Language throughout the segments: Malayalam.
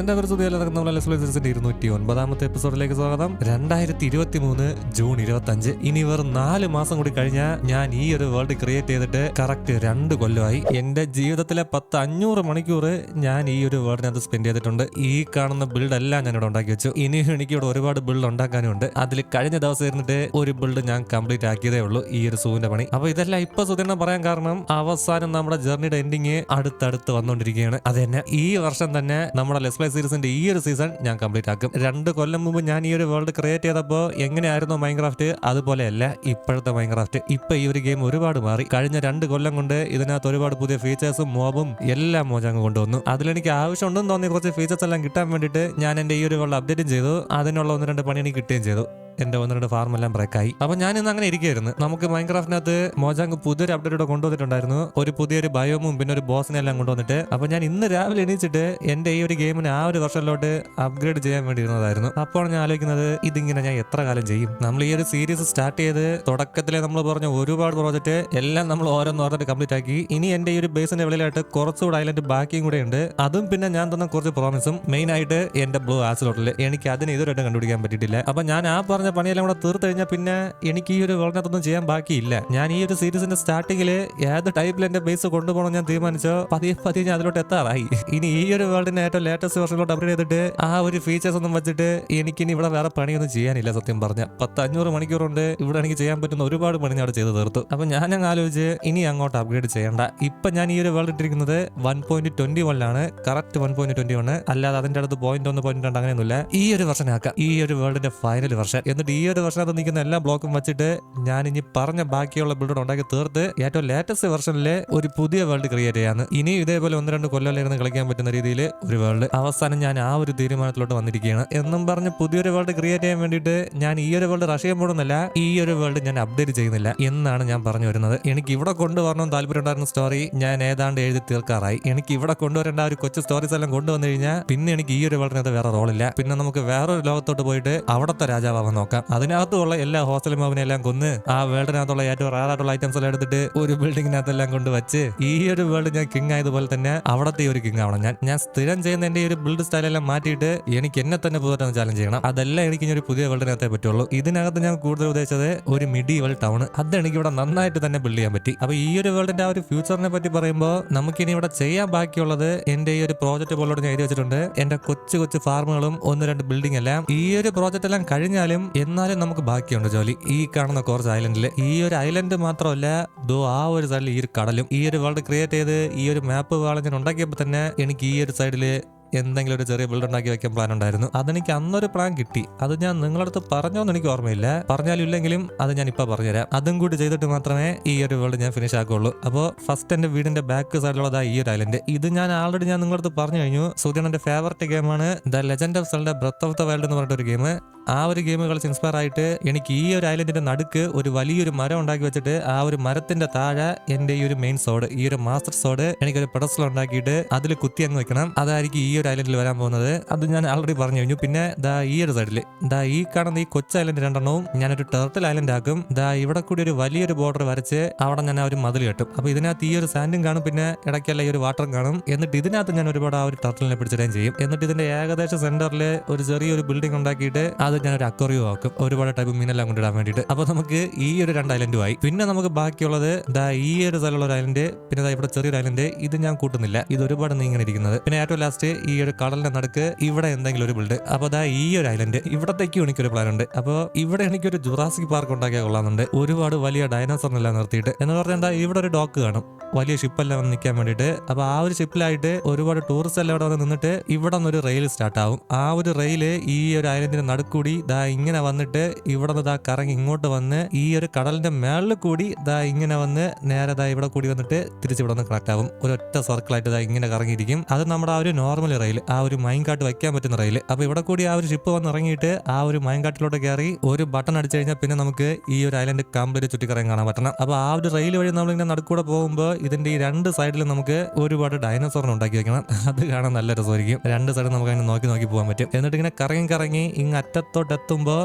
ഗൈസിന്റെ കുറിച്ച് നമ്മളെ ഇരുന്നൂറ്റി ഒൻപതാമത്തെ എപ്പിസോഡിലേക്ക് സ്വാഗതം. രണ്ടായിരത്തി ഇരുപത്തി മൂന്ന് ജൂൺ ഇരുപത്തി അഞ്ച് ഇനി വെറും നാല് മാസം കൂടി കഴിഞ്ഞാൽ ഞാൻ ഈ ഒരു വേൾഡ് ക്രിയേറ്റ് ചെയ്തിട്ട് കറക്റ്റ് രണ്ട് കൊല്ലമായി. എന്റെ ജീവിതത്തിലെ പത്ത് അഞ്ഞൂറ് മണിക്കൂർ ഞാൻ ഈ ഒരു വേൾഡിനകത്ത് സ്പെൻഡ് ചെയ്തിട്ടുണ്ട്. ഈ കാണുന്ന ബിൽഡ് എല്ലാം ഞാൻ ഇവിടെ ഉണ്ടാക്കി വെച്ചു. ഇനി എനിക്ക് ഇവിടെ ഒരുപാട് ബിൽഡ് ഉണ്ടാക്കാനും ഉണ്ട്. അതിൽ കഴിഞ്ഞ ദിവസം ഇരുന്നിട്ട് ഒരു ബിൽഡ് ഞാൻ കംപ്ലീറ്റ് ആക്കിയതേ ഉള്ളൂ. ഈ ഒരു സൂവിന്റെ പണി. അപ്പൊ ഇതെല്ലാം ഇപ്പൊ സുധീർണ പറയാൻ കാരണം അവസാനം നമ്മുടെ ജേർണിയുടെ എൻഡിങ് അടുത്തടുത്ത് വന്നുകൊണ്ടിരിക്കുകയാണ്. അത് തന്നെ ഈ വർഷം തന്നെ നമ്മുടെ ലെസ് സീരീസിന്റെ ഈ ഒരു സീസൺ ഞാൻ കംപ്ലീറ്റ് ആക്കും. രണ്ട് കൊല്ലം മുമ്പ് ഞാൻ ഈ ഒരു വേൾഡ് ക്രിയേറ്റ് ചെയ്തപ്പോൾ എങ്ങനെയായിരുന്നു മൈൻക്രാഫ്റ്റ് അതുപോലെയല്ല ഇപ്പോഴത്തെ മൈൻക്രാഫ്റ്റ് ഇപ്പൊ ഈ ഒരു ഗെയിം ഒരുപാട് മാറി. കഴിഞ്ഞ രണ്ട് കൊല്ലം കൊണ്ട് ഇതിനകത്ത് ഒരുപാട് പുതിയ ഫീച്ചേഴ്സും മോബും എല്ലാം മോജാങ് കൊണ്ടുവന്നു. അതിലെനിക്ക് ആവശ്യമുണ്ടെന്ന് തോന്നിയ കുറച്ച് ഫീച്ചേഴ്സ് എല്ലാം കിട്ടാൻ വേണ്ടിയിട്ട് ഞാൻ എന്റെ ഈ ഒരു വേൾഡ് അപ്ഡേറ്റും ചെയ്തു. അതിനുള്ള ഒന്ന് രണ്ട് പണി എനിക്ക് കിട്ടുകയും ചെയ്തു. എന്റെ ഒന്ന് രണ്ട് ഫാം എല്ലാം ബ്രേക്കായി അപ്പൊ ഞാൻ ഇന്ന് അങ്ങനെ ഇരിക്കുകയായിരുന്നു. നമുക്ക് മൈൻക്രാഫ്റ്റിനകത്ത് മോജാങ് പുതിയൊരു അപ്ഡേറ്റ് കൊണ്ടുവന്നിട്ടുണ്ടായിരുന്നു. ഒരു പുതിയൊരു ബയോമും പിന്നെ ഒരു ബോസിനെ എല്ലാം കൊണ്ടുവന്നിട്ട്. അപ്പൊ ഞാൻ ഇന്ന് രാവിലെ എണീച്ചിട്ട് എന്റെ ഈ ഒരു ഗെയിമിന് ആ ഒരു വർഷത്തിലോട്ട് അപ്ഗ്രേഡ് ചെയ്യാൻ വേണ്ടി ഇരുന്നതായിരുന്നു. അപ്പോൾ ഞാൻ ആലോചിക്കുന്നത് ഇതിങ്ങനെ ഞാൻ എത്ര കാലം ചെയ്യും? നമ്മൾ ഈ ഒരു സീരീസ് സ്റ്റാർട്ട് ചെയ്ത് തുടക്കത്തിലെ നമ്മൾ പറഞ്ഞ ഒരുപാട് പ്രോജക്റ്റ് എല്ലാം നമ്മൾ ഓരോന്ന് ഓരോന്ന് കംപ്ലീറ്റ് ആക്കി. ഇനി എന്റെ ഈ ഒരു ബേസിന്റെ വെളിയിലായിട്ട് കുറച്ചുകൂടെ ഐലൻഡ് ബാക്കിയും കൂടെ ഉണ്ട്. അതും പിന്നെ ഞാൻ തന്ന കുറച്ച് പ്രോമിസും മെയിൻ ആയിട്ട് എന്റെ ബ്ലൂ ആസിലോട്ടിൽ എനിക്ക് അതിന് ഇതുവരെയായിട്ടും കണ്ടുപിടിക്കാൻ പറ്റിയിട്ടില്ല. അപ്പൊ ഞാൻ ആ പറഞ്ഞ പണിയെല്ലാം കൂടെ തീർത്തു കഴിഞ്ഞാൽ പിന്നെ എനിക്ക് ഈ ഒരു വേൾഡിനകത്തൊന്നും ചെയ്യാൻ ബാക്കിയില്ല. ഞാൻ ഈ ഒരു സീരീസിന്റെ സ്റ്റാർട്ടിങ്ങിൽ ഏത് ടൈപ്പിൽ എന്റെ ബേസ് കൊണ്ടുപോകണം ഞാൻ തീരുമാനിച്ചോ പതിയെ പതിയെ ഞാൻ അതിലോട്ട് എത്താറായി. ഇനി ഈ ഒരു വേൾഡിന്റെ ഏറ്റവും ലേറ്റസ്റ്റ് വർഷങ്ങളോട് അപ്ഗ്രേഡ് ചെയ്തിട്ട് ആ ഒരു ഫീച്ചേഴ്സ് ഒന്നും വെച്ചിട്ട് എനിക്കിനി ഇവിടെ വേറെ പണിയൊന്നും ചെയ്യാനില്ല സത്യം പറഞ്ഞ. പത്ത് അഞ്ഞൂറ് മണിക്കൂറുണ്ട് ഇവിടെ എനിക്ക് ചെയ്യാൻ പറ്റുന്ന ഒരുപാട് പണി ഞാൻ അവിടെ ചെയ്ത് തീർത്തു. അപ്പൊ ഞാൻ അങ്ങ് ആലോചിച്ച് ഇനി അങ്ങോട്ട് അപ്ഗ്രേഡ് ചെയ്യണ്ട. ഇപ്പൊ ഞാൻ ഈ ഒരു വേൾഡ് ഇട്ടിരിക്കുന്നത് one point twenty വണ്ണിലാണ് correct one point twenty one അല്ലാതെ അതിന്റെ അടുത്ത് പോയിന്റ് ഒന്ന് പോയിന്റ് രണ്ട് അങ്ങനെയൊന്നുമില്ല. ഈ ഒരു വർഷം ആക്കാം. ഈ ഒരു വേൾഡിന്റെ ഫൈനൽ വർഷം എന്നിട്ട് ഈ ഒരു വർഷത്ത് നിൽക്കുന്ന എല്ലാ ബ്ലോക്കും വെച്ചിട്ട് ഞാൻ ഇനി പറഞ്ഞ ബാക്കിയുള്ള ബിൽഡ് ഉണ്ടാക്കി തീർത്ത് ഏറ്റവും ലേറ്റസ്റ്റ് വെർഷനിലെ ഒരു പുതിയ വേൾഡ് ക്രിയേറ്റ് ചെയ്യാന്ന്. ഇനി ഇതേപോലെ ഒന്ന് രണ്ട് കൊല്ലം കളിക്കാൻ പറ്റുന്ന രീതിയിൽ ഒരു വേൾഡ് അവസാനം ഞാൻ ആ ഒരു തീരുമാനത്തിലോട്ട് വന്നിരിക്കുകയാണ്. എന്നും പറഞ്ഞ് പുതിയൊരു വേൾഡ് ക്രിയേറ്റ് ചെയ്യാൻ വേണ്ടിയിട്ട് ഞാൻ ഈ ഒരു വേൾഡ് റഷ് ചെയ്യാൻ പോകുന്നില്ല ഈ ഒരു വേൾഡ് ഞാൻ അപ്ഡേറ്റ് ചെയ്യുന്നില്ല എന്നാണ് ഞാൻ പറഞ്ഞു വരുന്നത്. എനിക്ക് ഇവിടെ കൊണ്ടുവരണം താല്പര്യം ഉണ്ടായിരുന്ന സ്റ്റോറി ഞാൻ ഏതാണ്ട് എഴുതി തീർക്കാറായി. എനിക്ക് ഇവിടെ കൊണ്ടുവരേണ്ട ഒരു കൊച്ചു സ്റ്റോറീസ് എല്ലാം കൊണ്ടുവന്നു കഴിഞ്ഞാൽ പിന്നെ എനിക്ക് ഈ ഒരു വേൾഡിനകത്ത് വേറെ റോളില്ല പിന്നെ നമുക്ക് വേറൊരു ലോകത്തോട്ട് പോയിട്ട് അവിടുത്തെ രാജാവാൻ നോക്കാം. അതിനകത്തുള്ള എല്ലാ ഹോസ്റ്റൽ മോബിനെ എല്ലാം കൊന്ന് ആ വേൾഡിനകത്തുള്ള ഏറ്റവും റാറായിട്ടുള്ള ഐറ്റംസ് എല്ലാം എടുത്തിട്ട് ഒരു ബിൽഡിങ്ങിനകത്തെല്ലാം കൊണ്ട് വെച്ച് ഈ ഒരു വേൾഡ് ഞാൻ കിങ് ആയതുപോലെ തന്നെ അവിടത്തെ ഒരു കിങ് ആവണം. ഞാൻ ഞാൻ സ്ഥിരം ചെയ്യുന്ന എന്റെ ഒരു ബിൽഡ് സ്റ്റൈലെല്ലാം മാറ്റിയിട്ട് എനിക്ക് എന്നെ തന്നെ പുതുതായിട്ട് ചാലഞ്ച് ചെയ്യണം. അതെല്ലാം എനിക്ക് ഒരു പുതിയ വേൾഡിനകത്തെ പറ്റുള്ളൂ. ഇതിനകത്ത് ഞാൻ കൂടുതൽ ഉദ്ദേശിച്ചത് ഒരു മിഡി വേൾഡ് ടൗൺ അത് എനിക്ക് ഇവിടെ നന്നായിട്ട് തന്നെ ബിൽഡ് ചെയ്യാൻ പറ്റി. അപ്പൊ ഈ ഒരു വേൾഡിന്റെ ആ ഒരു ഫ്യൂച്ചറിനെ പറ്റി പറയുമ്പോൾ നമുക്കിനി ഇവിടെ ചെയ്യാൻ ബാക്കിയുള്ളത് എന്റെ ഈ ഒരു പ്രോജക്റ്റ് പോലോട് ഞാൻ എഴുതി വെച്ചിട്ടുണ്ട്. എന്റെ കൊച്ചു കൊച്ചു ഫാർമുകളും ഒന്ന് രണ്ട് ബിൽഡിംഗ് എല്ലാം. ഈ ഒരു പ്രോജക്റ്റ് എല്ലാം കഴിഞ്ഞാലും എന്നാലും നമുക്ക് ബാക്കിയുണ്ട് ജോലി. ഈ കാണുന്ന കുറച്ച് ഐലൻഡിൽ ഈ ഒരു ഐലൻഡ് മാത്രമല്ല ദോ ആ ഒരു സൈഡിൽ ഈ ഒരു കടലും. ഈ ഒരു വേൾഡ് ക്രിയേറ്റ് ചെയ്ത് ഈ ഒരു മാപ്പ് വാള ഞാൻ ഉണ്ടാക്കിയപ്പോൾ തന്നെ എനിക്ക് ഈ ഒരു സൈഡിൽ എന്തെങ്കിലും ഒരു ചെറിയ ബിൽഡ് ഉണ്ടാക്കി വെക്കാൻ പ്ലാൻ ഉണ്ടായിരുന്നു. അതെനിക്ക് അന്നൊരു പ്ലാൻ കിട്ടി. അത് ഞാൻ നിങ്ങളടുത്ത് പറഞ്ഞോന്ന് എനിക്ക് ഓർമ്മയില്ല. പറഞ്ഞാലും ഇല്ലെങ്കിലും അത് ഞാൻ ഇപ്പൊ പറഞ്ഞുതരാം. അതും കൂടി ചെയ്തിട്ട് മാത്രമേ ഈ ഒരു വേൾഡ് ഞാൻ ഫിനിഷ് ആക്കുള്ളൂ. അപ്പോൾ ഫസ്റ്റ് എന്റെ വീടിന്റെ ബാക്ക് സൈഡിലുള്ളതാ ഈ ഒരു ഐലൻഡ് ഇത് ഞാൻ ആൾറെഡി ഞാൻ നിങ്ങളടുത്ത് പറഞ്ഞു കഴിഞ്ഞു. സൂര്യൻ എന്റെ ഫേവററ്റ് ഗെയിമാണ് the legend of Zelda breath of the world എന്ന് പറഞ്ഞിട്ട് ഒരു ഗെയിം ആ ഒരു ഗെയിം കളിച്ച് ഇൻസ്പയർ ആയിട്ട് എനിക്ക് ഈ ഒരു ഐലൻഡിന്റെ നടുക്ക് ഒരു വലിയൊരു മരം ഉണ്ടാക്കി വെച്ചിട്ട് ആ ഒരു മരത്തിന്റെ താഴെ എന്റെ ഈ ഒരു മെയിൻ സോഡ് ഈ ഒരു മാസ്റ്റർ സോഡ് എനിക്കൊരു പെഡസ്റ്റൽ ഉണ്ടാക്കിയിട്ട് അതിൽ കുത്തി അങ്ങ് വെക്കണം. അതായിരിക്കും ഈ ഒരു ഐലൻഡിൽ വരാൻ പോകുന്നത്. അത് ഞാൻ ആൾറെഡി പറഞ്ഞു കഴിഞ്ഞു. പിന്നെ ദാ ഈ ഒരു സൈഡിൽ ദാ ഈ കാണുന്ന ഈ കൊച്ചു ഐലൻഡ് രണ്ടെണ്ണവും ഞാനൊരു ടെർട്ടിൽ ഐലൻഡ് ആക്കും. ദാ ഇവിടെ കൂടി ഒരു വലിയൊരു ബോർഡർ വരച്ച് അവിടെ ഞാൻ ആ ഒരു മതിൽ കെട്ടും. അപ്പൊ ഇതിനകത്ത് ഈ ഒരു സാൻഡും കാണും പിന്നെ ഇടയ്ക്കല്ല ഈ ഒരു വാട്ടറും കാണും. എന്നിട്ട് ഇതിനകത്ത് ഞാൻ ഒരുപാട് ആ ഒരു ടർട്ടിലിനെ പിടിച്ചിടുകയും ചെയ്യും. എന്നിട്ട് ഇതിന്റെ ഏകദേശം സെന്ററിൽ ഒരു ചെറിയൊരു ബിൽഡിംഗ് ഉണ്ടാക്കിയിട്ട് അത് ഞാൻ ഒരു അക്വറിയോ ആക്കും. ഒരുപാട് ടൈപ്പ് മീനെല്ലാം കൊണ്ടിടാൻ വേണ്ടിയിട്ട്. അപ്പോൾ നമുക്ക് ഈ ഒരു രണ്ട് ഐലൻഡും ആയി. പിന്നെ നമുക്ക് ബാക്കിയുള്ളത് ദാ ഈ ഒരു സ്ഥലമുള്ള ഒരു ഐലൻഡ് പിന്നെ ദാ ഇവിടെ ചെറിയൊരു ഐലൻഡ് ഇത് ഞാൻ കൂട്ടുന്നില്ല. ഇത് ഒരുപാട് നീങ്ങനെ ഇരിക്കുന്നത് പിന്നെ ഏറ്റവും ലാസ്റ്റ് ഈ ഒരു കടലിന്റെ നടുക്ക് ഇവിടെ എന്തെങ്കിലും ഒരു ബിൽഡ് അപ്പോൾ ദാ ഈ ഒരു ഐലൻഡ് ഇവിടത്തേക്കും എനിക്കൊരു പ്ലാൻ ഉണ്ട്. അപ്പോൾ ഇവിടെ എനിക്കൊരു ജുറാസിക് പാർക്ക് ഉണ്ടാക്കിയാൽ കൊള്ളാമെന്നുണ്ട്. ഒരുപാട് വലിയ ഡയനോസറിനെല്ലാം നിർത്തിയിട്ട്. എന്ന് പറഞ്ഞാൽ എന്താ ഇവിടെ ഒരു ഡോക്ക് കാണും. വലിയ ഷിപ്പെല്ലാം വന്ന് നിൽക്കാൻ വേണ്ടിയിട്ട്. അപ്പൊ ആ ഒരു ഷിപ്പിലായിട്ട് ഒരുപാട് ടൂറിസ്റ്റ് എല്ലാം ഇവിടെ വന്ന് നിന്നിട്ട് ഇവിടെ നിന്ന് ഒരു റെയിൽ സ്റ്റാർട്ട് ആവും. ആ ഒരു റെയിൽ ഈ ഒരു ഐലൻഡിന്റെ നടുക്കൂടി ദാ ഇങ്ങനെ വന്നിട്ട് ഇവിടെ നിന്ന് ദാ കറങ്ങി ഇങ്ങോട്ട് വന്ന് ഈ ഒരു കടലിന്റെ മേളിൽ കൂടി ദാ ഇങ്ങനെ വന്ന് നേരെ ദാ ഇവിടെ കൂടി വന്നിട്ട് തിരിച്ച് ഇവിടെ നിന്ന് കണക്ട് ആവും. ഒരൊറ്റ സർക്കിളായിട്ട് ദാ ഇങ്ങനെ കറങ്ങിയിരിക്കും. അത് നമ്മുടെ ആ ഒരു നോർമൽ റെയിൽ ആ ഒരു മൈൻകാട്ട് വയ്ക്കാൻ പറ്റുന്ന റെയിൽ അപ്പോൾ ഇവിടെ കൂടി ആ ഒരു ഷിപ്പ് വന്ന് ഇറങ്ങിയിട്ട് ആ ഒരു മൈൻകാട്ടിലോട്ട് കയറി ഒരു ബട്ടൺ അടിച്ചു കഴിഞ്ഞാൽ പിന്നെ നമുക്ക് ഈ ഒരു ഐലൻഡ് കംപ്ലീറ്റ് ചുറ്റിക്കറങ്ങി കാണാൻ പറ്റണം. അപ്പോൾ ആ ഒരു റെയിൽ വഴി നമ്മളിങ്ങനെ നടുക്കൂടെ പോകുമ്പോൾ ഇതിന്റെ ഈ രണ്ട് സൈഡിൽ നമുക്ക് ഒരുപാട് ഡൈനോസോറിനെ ഉണ്ടാക്കി വെക്കണം. അത് കാണാൻ നല്ല രസമായിരിക്കും. രണ്ട് സൈഡിൽ നമുക്ക് അങ്ങനെ നോക്കി നോക്കി പോകാൻ പറ്റും. എന്നിട്ട് ഇങ്ങനെ കറങ്ങി കറങ്ങി ഇങ്ങ് അറ്റത്തോട്ട് എത്തുമ്പോ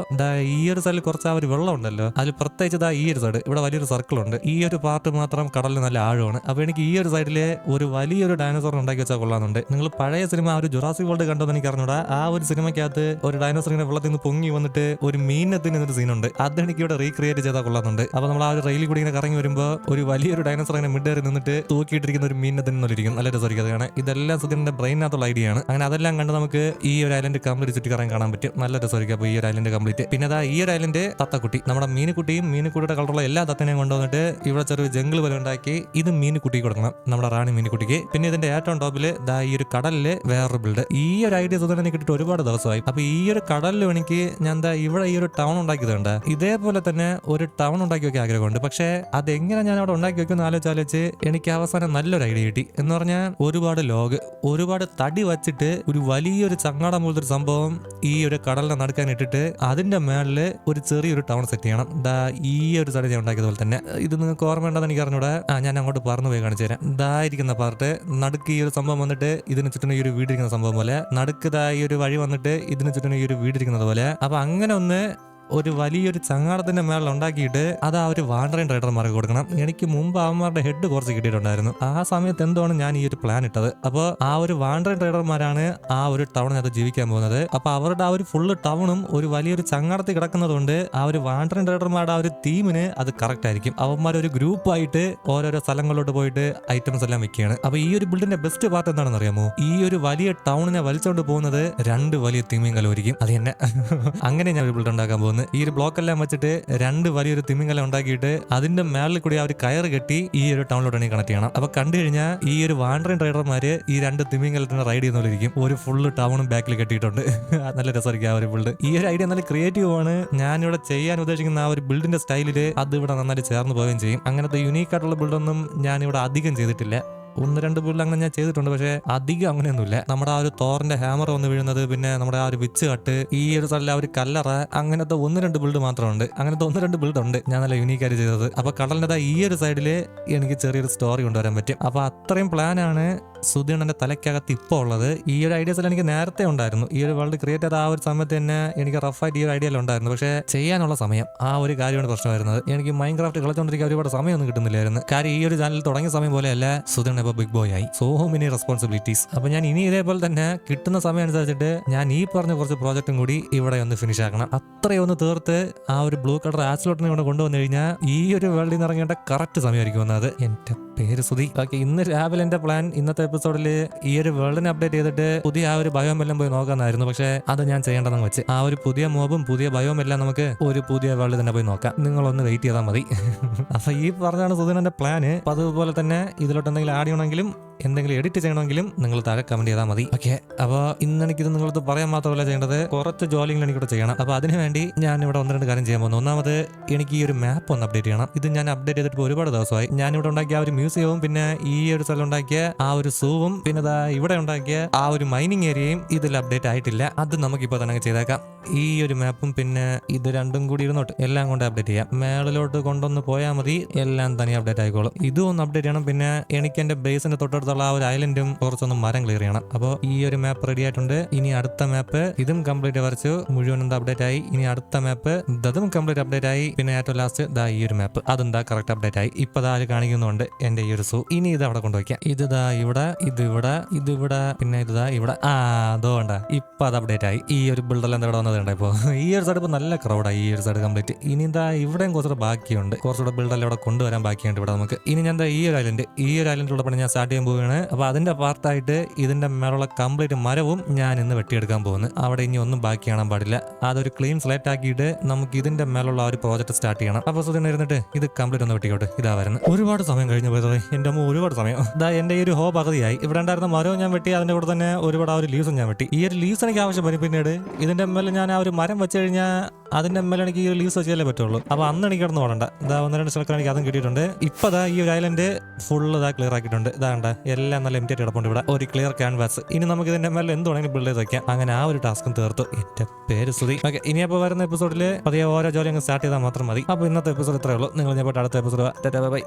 ഈ ഒരു സൈഡിൽ കുറച്ച് ആ ഒരു വെള്ളം ഉണ്ടല്ലോ. അതിൽ പ്രത്യേകിച്ച് ദാ ഈ ഒരു സൈഡ്. ഇവിടെ വലിയൊരു സർക്കിൾ ഉണ്ട്. ഈ ഒരു പാർട്ട് മാത്രം കടലിൽ നല്ല ആഴമാണ്. അപ്പൊ എനിക്ക് ഈ ഒരു സൈഡിൽ ഒരു വലിയൊരു ഡൈനോസർ ഉണ്ടാക്കി വെച്ചാൽ കൊള്ളാന്നുണ്ട് നിങ്ങൾ പഴയ സിനിമ ആ ഒരു ജുറാസി വേൾഡ് കണ്ടോ എനിക്ക് അറിഞ്ഞൂടാ. ആ ഒരു സിനിമയ്ക്കകത്ത് ഒരു ഡൈനോസർ ഇങ്ങനെ വെള്ളത്തിൽ നിന്ന് പൊങ്ങി വന്നിട്ട് ഒരു മീനിനെ തിന്നുന്ന ഒരു അത് എനിക്ക് ഇവിടെ റീക്രിയേറ്റ് ചെയ്താൽ കൊള്ളാന്നുണ്ട് അപ്പൊ നമ്മൾ ആ ഒരു റെയിലിൽ കൂടി ഇങ്ങനെ കറങ്ങി വരുമ്പോൾ ഒരു വലിയൊരു ഡൈനോസർ ഇങ്ങനെ മിഡേറി നിന്നിട്ട് തൂക്കിയിട്ടിരിക്കുന്ന ഒരു മീനിനെ തന്നെ ഇരിക്കും നല്ല രസമായിരിക്കും അത് ഇതെല്ലാം സുധീറിന്റെ ബ്രെയിനകത്തുള്ള ഐഡിയ ആണ്. അങ്ങനെ അതെല്ലാം കണ്ട് നമുക്ക് ഈ ഒരു ഐലൻഡ് കംപ്ലീറ്റ് ചുറ്റി കറങ്ങി കാണാൻ പറ്റും. നല്ല രസമായിരിക്കും അപ്പോൾ ഈ ഒരു ഐലൻഡ് കംപ്ലീറ്റ് പിന്നെ അതാ ഈ ഒരു ഐലൻഡ് തത്തക്കുട്ടി. നമ്മുടെ മീനുകുട്ടിയും മീനുകുട്ടിയുടെ കളറുള്ള എല്ലാ തത്തനെയും കൊണ്ടുവന്നിട്ട് ഇവിടെ ചെറിയ ജംഗിൾ പോലെ ഉണ്ടാക്കി ഇത് മീനുകുട്ടിക്ക് കൊടുക്കണം. നമ്മുടെ റാണി മീനുകുട്ടിക്ക് പിന്നെ ഇതിന്റെ ഏറ്റവും ടോപ്പിൽ ദാ ഈ ഒരു കടലിൽ വേറൊരു ബിൽഡ് ഈ ഒരു ഐഡിയ സുധീർ എനിക്ക് കിട്ടിയിട്ട് ഒരുപാട് ദിവസമായി. അപ്പൊ ഈ ഒരു കടലിൽ എനിക്ക് ഞാൻ എന്താ ഇവിടെ ഈ ഒരു ടൗൺ ഉണ്ടാക്കിയതുണ്ട് ഇതേപോലെ തന്നെ ഒരു ടൗൺ ഉണ്ടാക്കി വെക്കാൻ ആഗ്രഹമുണ്ട്. പക്ഷേ അതെങ്ങനെ ഞാൻ അവിടെ ഉണ്ടാക്കി വെക്കുന്ന ആലോചിച്ചാലോചിച്ച് എനിക്ക് അവസാനം നല്ലൊരു ഐഡിയ കിട്ടി. എന്ന് പറഞ്ഞാൽ ഒരുപാട് ലോഗ് ഒരുപാട് തടി വച്ചിട്ട് ഒരു വലിയൊരു ചങ്ങാടം പോലത്തെ ഒരു സംഭവം ഈ ഒരു കടലിനെ നടക്കാൻ ഇട്ടിട്ട് അതിന്റെ മേളിൽ ഒരു ചെറിയൊരു ടൗൺ സെറ്റ് ചെയ്യണം. ദാ ഈ ഒരു തടി ഞാൻ ഉണ്ടാക്കിയത് പോലെ തന്നെ. ഇത് നിങ്ങൾക്ക് ഓർമ്മ ഉണ്ടെന്ന് എനിക്ക് അറിഞ്ഞൂടെ. ആ ഞാൻ അങ്ങോട്ട് പറഞ്ഞു പോയി കാണിച്ചു തരാം. ദാ ഇരിക്കുന്ന പാർട്ട് നടുക്ക് ഈ ഒരു സംഭവം വന്നിട്ട് ഇതിന് ചുറ്റും ഈ ഒരു വീടിരിക്കുന്ന സംഭവം പോലെ നടുക്ക് ഈ ഒരു വഴി വന്നിട്ട് ഇതിന് ചുറ്റും ഈ ഒരു വീടിരിക്കുന്നത് പോലെ. അപ്പൊ അങ്ങനെ ഒന്ന് ഒരു വലിയൊരു ചങ്ങാടത്തിന്റെ മേളിൽ ഉണ്ടാക്കിയിട്ട് അത് ആ ഒരു വാണ്ടറിൻ റൈഡർമാർക്ക് കൊടുക്കണം. എനിക്ക് മുമ്പ് അവന്മാരുടെ ഹെഡ് കുറച്ച് കിട്ടിയിട്ടുണ്ടായിരുന്നു. ആ സമയത്ത് എന്തുമാണ് ഞാൻ ഈ ഒരു പ്ലാൻ ഇട്ടത്? അപ്പോൾ ആ ഒരു വാണ്ടറിൻ റൈഡർമാരാണ് ആ ഒരു ടൗണിനകത്ത് ജീവിക്കാൻ പോകുന്നത്. അപ്പോൾ അവരുടെ ആ ഒരു ഫുള്ള് ടൗണും ഒരു വലിയൊരു ചങ്ങാടത്തിൽ കിടക്കുന്നതുകൊണ്ട് ആ ഒരു വാണ്ടറിൻ റൈഡർമാരുടെ ആ ഒരു തീമിന് അത് കറക്റ്റ് ആയിരിക്കും. അവന്മാർ ഒരു ഗ്രൂപ്പായിട്ട് ഓരോരോ സ്ഥലങ്ങളിലോട്ട് പോയിട്ട് ഐറ്റംസ് എല്ലാം വെക്കുകയാണ്. അപ്പോൾ ഈ ഒരു ബിൽഡിന്റെ ബെസ്റ്റ് പാർട്ട് എന്താണെന്ന് അറിയാമോ? ഈ ഒരു വലിയ ടൗണിനെ വലിച്ചുകൊണ്ട് പോകുന്നത് രണ്ട് വലിയ തിമിങ്കലമായിരിക്കും അത് തന്നെ. അങ്ങനെ ഞാൻ ഒരു ബിൽഡ് ഉണ്ടാക്കാൻ പോകുന്നത് ഈ ഒരു ബ്ലോക്ക് എല്ലാം വെച്ചിട്ട് രണ്ട് വലിയൊരു തിമിങ്ങലം ഉണ്ടാക്കിയിട്ട് അതിന്റെ മേളിൽ കൂടി ആ ഒരു കയറ് കെട്ടി ഈ ഒരു ടൗണിലോട്ട് കണക്ട് ചെയ്യണം. അപ്പൊ കണ്ടു കഴിഞ്ഞാൽ ഈ ഒരു വാണ്ടറിങ് റൈഡർമാര് ഈ രണ്ട് തിമിങ്ങലത്തിന് റൈഡ് ചെയ്യുന്നവരിക്കും ഒരു ഫുള്ള് ടൗണും ബാക്കിൽ കെട്ടിയിട്ടുണ്ട്. നല്ല രസമായിരിക്കും ആ ഒരു ബിൽഡ് ഈ ഒരു ഐഡിയ നല്ല ക്രിയേറ്റീവ് ആണ്. ഞാനിവിടെ ചെയ്യാൻ ഉദ്ദേശിക്കുന്ന ആ ഒരു ബിൽഡിന്റെ സ്റ്റൈലിൽ അത് ഇവിടെ നന്നായിട്ട് ചേർന്ന് പോവുകയും ചെയ്യും. അങ്ങനത്തെ യുണീക്ക് ആയിട്ടുള്ള ബിൽഡൊന്നും ഞാനിവിടെ അധികം ചെയ്തിട്ടില്ല. ഒന്ന് രണ്ട് പുല്ല് അങ്ങനെ ഞാൻ ചെയ്തിട്ടുണ്ട് പക്ഷേ അധികം അങ്ങനെയൊന്നുമില്ല. നമ്മുടെ ആ ഒരു തോറിന്റെ ഹാമർ വന്ന് വീഴുന്നത് പിന്നെ നമ്മുടെ ആ ഒരു വിച്ച് കട്ട് ഈ ഒരു സ്ഥലം ആ ഒരു കല്ലറ അങ്ങനത്തെ ഒന്ന് രണ്ട് ബിൽഡ് മാത്രമുണ്ട്. അങ്ങനത്തെ ഒന്ന് രണ്ട് ബിൽഡ് ഉണ്ട് ഞാൻ നല്ല യൂണീക്ക് ആയിട്ട് ചെയ്തത്. അപ്പൊ കടലിന്റെ ഈ ഒരു സൈഡിൽ എനിക്ക് ചെറിയൊരു സ്റ്റോറി കൊണ്ടുവരാൻ പറ്റും. അപ്പൊ അത്രയും പ്ലാനാണ് സുധീണന്റെ തലയ്ക്കകത്ത് ഇപ്പോൾ ഉള്ളത്. ഈ ഒരു ഐഡിയാസ് എല്ലാം എനിക്ക് നേരത്തെ ഉണ്ടായിരുന്നു. ഈ ഒരു വേൾഡ് ക്രിയേറ്റ് ചെയ്ത ആ ഒരു സമയത്ത് തന്നെ എനിക്ക് റഫായിട്ട് ഈ ഒരു ഐഡിയ ഉണ്ടായിരുന്നു. പക്ഷേ ചെയ്യാനുള്ള സമയം ആ ഒരു കാര്യമാണ് പ്രശ്നം വരുന്നത്. എനിക്ക് മൈൻഡ് ക്രാഫ്റ്റ് കളിച്ചുകൊണ്ടിരിക്കാൻ ഒരുപാട് സമയമൊന്നും കിട്ടുന്നില്ലായിരുന്നു. കാര്യം ഈ ഒരു ചാനൽ തുടങ്ങിയ സമയം പോലെയല്ല സുധീൺ ഇപ്പോൾ ബിഗ് ബോയ് ആയി. സോ മെനി റെസ്പോൺസിബിലിറ്റീസ് അപ്പൊ ഞാൻ ഇനി ഇതേപോലെ തന്നെ കിട്ടുന്ന സമയം അനുസരിച്ചിട്ട് ഞാൻ ഈ പറഞ്ഞ കുറച്ച് പ്രോജക്റ്റും കൂടി ഇവിടെ ഒന്ന് ഫിനിഷ് ആക്കണം. അത്രയൊന്ന് തീർത്ത് ആ ഒരു ബ്ലൂ കളർ ആസ്ലോട്ടിനെ ഇവിടെ കൊണ്ടുവന്നു കഴിഞ്ഞാൽ ഈ ഒരു വേൾഡിൽ നിന്ന് ഇറങ്ങേണ്ട കറക്റ്റ് സമയമായിരിക്കും വന്നത്. എന്റെ പേര് സുധി ഓക്കെ ഇന്ന് രാവിലെ എന്റെ പ്ലാൻ ഇന്നത്തെ എപ്പിസോഡിൽ ഈ ഒരു വേൾഡിനെ അപ്ഡേറ്റ് ചെയ്തിട്ട് പുതിയ ആ ഒരു ബയോം എല്ലാം പോയി നോക്കാന്നായിരുന്നു. പക്ഷേ അത് ഞാൻ ചെയ്യേണ്ടതെന്ന് വെച്ച്. ആ ഒരു പുതിയ മോബും പുതിയ ബയോം എല്ലാം നമുക്ക് ഒരു പുതിയ വേൾഡ് തന്നെ പോയി നോക്കാം. നിങ്ങളൊന്ന് വെയിറ്റ് ചെയ്താൽ മതി. അപ്പൊ ഈ പറഞ്ഞാണ് സുധീനന്റെ പ്ലാന് അപ്പൊ അതുപോലെ തന്നെ ഇതിലോട്ട് എന്തെങ്കിലും ആഡ് ചെയ്യണമെങ്കിലും എന്തെങ്കിലും എഡിറ്റ് ചെയ്യണമെങ്കിലും നിങ്ങൾ താഴെ കമന്റ് ചെയ്താൽ മതി. ഓക്കെ അപ്പോൾ ഇന്ന് എനിക്കിത് നിങ്ങളത് പറയാൻ മാത്രമല്ല ചെയ്യേണ്ടത് കുറച്ച് ജോലികൾ എനിക്കിവിടെ ചെയ്യണം. അപ്പോൾ അതിനുവേണ്ടി ഞാൻ ഇവിടെ ഒന്ന് രണ്ട് കാര്യം ചെയ്യാൻ പോകുന്നു. ഒന്നാമത് എനിക്ക് ഈ ഒരു മാപ്പ് ഒന്ന് അപ്ഡേറ്റ് ചെയ്യണം. ഇത് ഞാൻ അപ്ഡേറ്റ് ചെയ്തിട്ട് ഒരുപാട് ദിവസമായി. ഞാൻ ഇവിടെ ഉണ്ടാക്കിയ ആ ഒരു മ്യൂസിയവും പിന്നെ ഈ ഒരു സ്ഥലം ഉണ്ടാക്കിയ ആ ഒരു സൂവും പിന്നെ ഇവിടെ ഉണ്ടാക്കിയ ആ ഒരു മൈനിങ് ഏരിയയും ഇതിൽ അപ്ഡേറ്റ് ആയിട്ടില്ല. അത് നമുക്കിപ്പോൾ തന്നെ ചെയ്തേക്കാം. ഈ ഒരു മാപ്പും പിന്നെ ഇത് രണ്ടും കൂടി ഇരുന്നോട്ട് എല്ലാം കൊണ്ട് അപ്ഡേറ്റ് ചെയ്യാം. മേളിലോട്ട് കൊണ്ടൊന്ന് പോയാൽ മതി. എല്ലാം തന്നെ അപ്ഡേറ്റ് ആയിക്കോളും. ഇതും ഒന്ന് അപ്ഡേറ്റ് ചെയ്യണം. പിന്നെ എനിക്ക് എന്റെ ബേസിന്റെ തൊട്ടടുത്തുള്ള ആ ഒരു ഐലൻഡും കുറച്ചൊന്ന് മരം ക്ലിയർ ചെയ്യണം. അപ്പോൾ ഈ ഒരു മാപ്പ് റെഡി ആയിട്ടുണ്ട്. ഇനി അടുത്ത മാപ്പ് ഇതും കംപ്ലീറ്റ് വരച്ചു. മുഴുവൻ എന്താ അപ്ഡേറ്റ് ആയി. ഇനി അടുത്ത മാപ്പ് ഇതും കംപ്ലീറ്റ് അപ്ഡേറ്റ് ആയി. പിന്നെ ഏറ്റവും ലാസ്റ്റ് ദാ ഈ ഒരു മാപ്പ് അതെന്താ കറക്റ്റ് അപ്ഡേറ്റ് ആയി. ഇപ്പൊ ദാ കാണിക്കുന്നുണ്ട് എന്റെ ഈ ഒരു സൂ ഇനി ഇത് അവിടെ കൊണ്ടുവയ്ക്കാം ഇത് ദാ ഇവിടെ ഇത് ഇവിടെ ഇത് ഇവിടെ പിന്നെ ഇത് ദാ ഇവിടെ. ആ അതോ വേണ്ട. ഇപ്പൊ അത് അപ്ഡേറ്റ് ആയി. ഈ ഒരു ബിൽഡെല്ലാം ഇവിടെ വന്നത്? കണ്ടോ ഇപ്പോൾ ഈ ഒരു സൈഡ് ഇപ്പോൾ നല്ല ക്രൗഡായി ഈ ഒരു സൈഡ് കംപ്ലീറ്റ് ഇനി എന്താ ഇവിടെയും കുറച്ചുകൂടെ ബാക്കിയുണ്ട്. കുറച്ചുകൂടെ ബിൽഡെല്ലാം ഇവിടെ കൊണ്ടുവരാൻ ബാക്കിയുണ്ട് ഇവിടെ നമുക്ക്. ഇനി ഞാൻ എന്താ ഈ ഒരു ഐലൻഡ് ഈ ഒരു ഐലൻഡിലുള്ള പണി ഞാൻ സ്റ്റാർട്ട് ചെയ്യാൻ പോവുകയാണ്. അപ്പോൾ അതിന്റെ പാർട്ടായിട്ട് ഇതിന്റെ മേലുള്ള കംപ്ലീറ്റ് മരവും ഞാൻ ഇന്ന് വെട്ടിയെടുക്കാൻ പോകുന്നു. അവിടെ ഇനി ഒന്നും ബാക്കി കാണാൻ പാടില്ല. അതൊരു ക്ലീൻ സ്ലേറ്റ് ആക്കിയിട്ട് നമുക്ക് ഇതിന്റെ മേലുള്ള ഒരു പ്രോജക്റ്റ് സ്റ്റാർട്ട് ചെയ്യണം. അപ്പോൾ സുധീന ഇരുന്നിട്ട് ഇത് കംപ്ലീറ്റ് ഒന്ന് വെട്ടിക്കോട്ടെ. ഇതാ വരുന്നത് ഒരുപാട് സമയം കഴിഞ്ഞു പോയത് എന്റെ അമ്മ ഒരുപാട് സമയം. ഇതാ എന്റെ ഈ ഒരു ഹോ പകുതിയായി. ഇവിടെ ഉണ്ടായിരുന്ന മരവും ഞാൻ വെട്ടി അതിന്റെ കൂടെ തന്നെ ഒരുപാട് ആ ഒരു ലീസും ഞാൻ വെട്ടി. ഈ ഒരു ലീവ്സ് എനിക്ക് ആവശ്യം വരും പിന്നീട്. ഇതിന്റെ മേലെ ഞാൻ ആ ഒരു മരം വെച്ച് കഴിഞ്ഞാൽ അതിന്റെ മേലെ എനിക്ക് ഈ ലീവ്സ് വെച്ചാലേ പറ്റുള്ളൂ. അപ്പൊ അന്ന് എനിക്ക് കിടന്ന് പോകണ്ട ഇതാ ഒന്ന് രണ്ട് സ്ഥലക്കാണ് എനിക്ക് അതും കിട്ടിയിട്ടുണ്ട്. ഇപ്പൊ ദാ ഈ ഒരു ഐലൻഡ് ഫുള്ള് ഇതാ ക്ലിയർ ആക്കിയിട്ടുണ്ട്. ഇതാ കണ്ട എല്ലാം നല്ല എം ടി കിടപ്പുണ്ട് ഇവിടെ. ഒരു ക്ലിയർ ക്യാൻവാസ് ഇനി നമുക്ക് ഇതിന്റെ മേലെ എന്ത് വേണമെങ്കിലും ബിൽഡ് ചെയ്ത് വെക്കാം. അങ്ങനെ ആ ഒരു ടാസ്കും തീർത്തു. എന്റെ പേര് സുധി ഓക്കെ ഇനിയപ്പോൾ വരുന്ന എപ്പിസോഡിൽ പതിയെ ഓരോ ജോലി അങ്ങ് സ്റ്റാർട്ട് ചെയ്താൽ മാത്രം മതി. അപ്പോൾ ഇന്നത്തെ എപ്പിസോഡ് ഇത്രയേ ഉള്ളൂ. നിങ്ങൾ ഞാൻ പോയിട്ട് അടുത്ത എപ്പിസോഡ് ബൈ